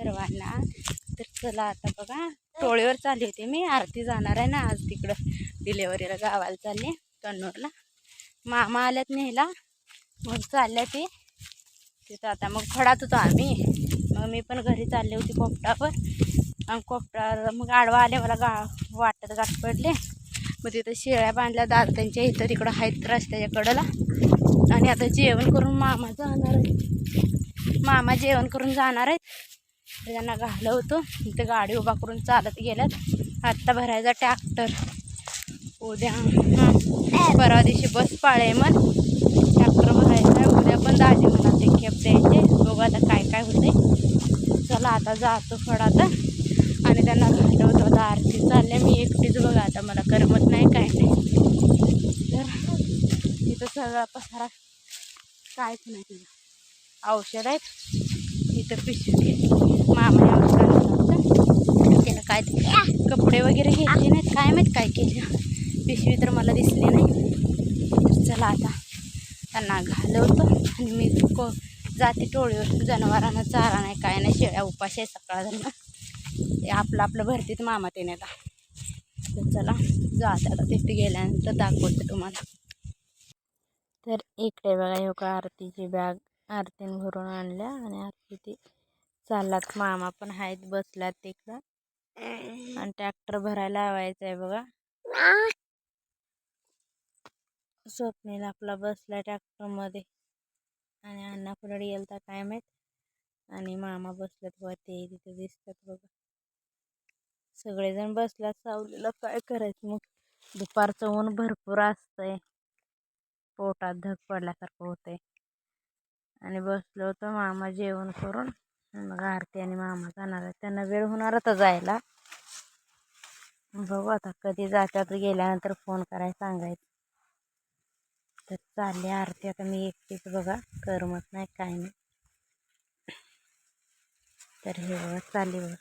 सर्वांना. तर चला आता बघा टोळीवर चालली होती मी. आरती जाणार आहे ना आज तिकडं. डिलेवरीला गावाला चालली कन्नूरला. मामा आल्यात नेहला मग चालल्या ते. तिथं आता मग खडात होतो आम्ही. मग मी पण घरी चालले होती कोपटावर. आणि कोपटावर मग आडवा आले मला गा वाटत गाठ पडले. मग तिथं शेळ्या बांधल्या दादांच्या त्यांच्या इथं तिकडं आहेत रस्त्याच्या कडेला. आणि आता जेवण करून मामा जाणार आहे मामा जेवण करून जाणार आहेत. तर त्यांना घालवतो ते गाडी उभा करून चालत गेल्यात. आत्ता भरायचा ट्रॅक्टर. उद्या हां. परवा दिवशी बस पाळे मग ट्रॅक्टर भरायचा आहे. उद्या पण दाजी म्हणा ते खेप द्यायचे. बघू आता काय काय होते चला आता जातो फडात आणि त्यांना घालवतो आता आरती. चालले मी एकटीच बघा आता मला करमत नाही काय नाही. तर इथं सगळा पसारा कायच नाही तुझा औषध आहेत. इथं पिशवी. मामा औषध त्यानं काय ते कपडे वगैरे घेतले नाहीत. काय माहीत काय केलं. पिशवी तर मला दिसली नाही. चला आता त्यांना घालवतो. आणि मी को जाते टोळीवर. जनावरांना चारा नाही काय नाही. शेळ्या उपाशी आहे सकाळ ते आपलं आपलं भरतीत मामा त्याने आता तर चला जाते आता. तिथे गेल्यानंतर दाखवते तुम्हाला. तर इकडे बघा हो का आरतीची बॅग. आरतीने भरून आणल्या आणि आरती ती चाललात मामा पण आहेत बसल्यात तिकडं. आणि ट्रॅक्टर भरायला लावायचं आहे बघा. स्वप्नील आपला बसला ट्रॅक्टरमध्ये. आणि अण्णा पुढे तर काय माहीत? आणि मामा बसलेत बघा ते तिथे दिसतात बघा. सगळेजण बसल्यात सावलीला काय करायचं मग? दुपारचं ऊन भरपूर असतंय. पोटात धग पडल्यासारखं होतंय. आणि बसलो होतो मामा जेवण करून. मग आरती आणि मामा जाणार आहे त्यांना वेळ होणार होता जायला. बघू आता कधी जातात गेल्यानंतर फोन करायला सांगायचं. तर चालली आरती. आता मी एकटीच बघा. करमत नाही काय नाही. तर हे बघा चालली बघा.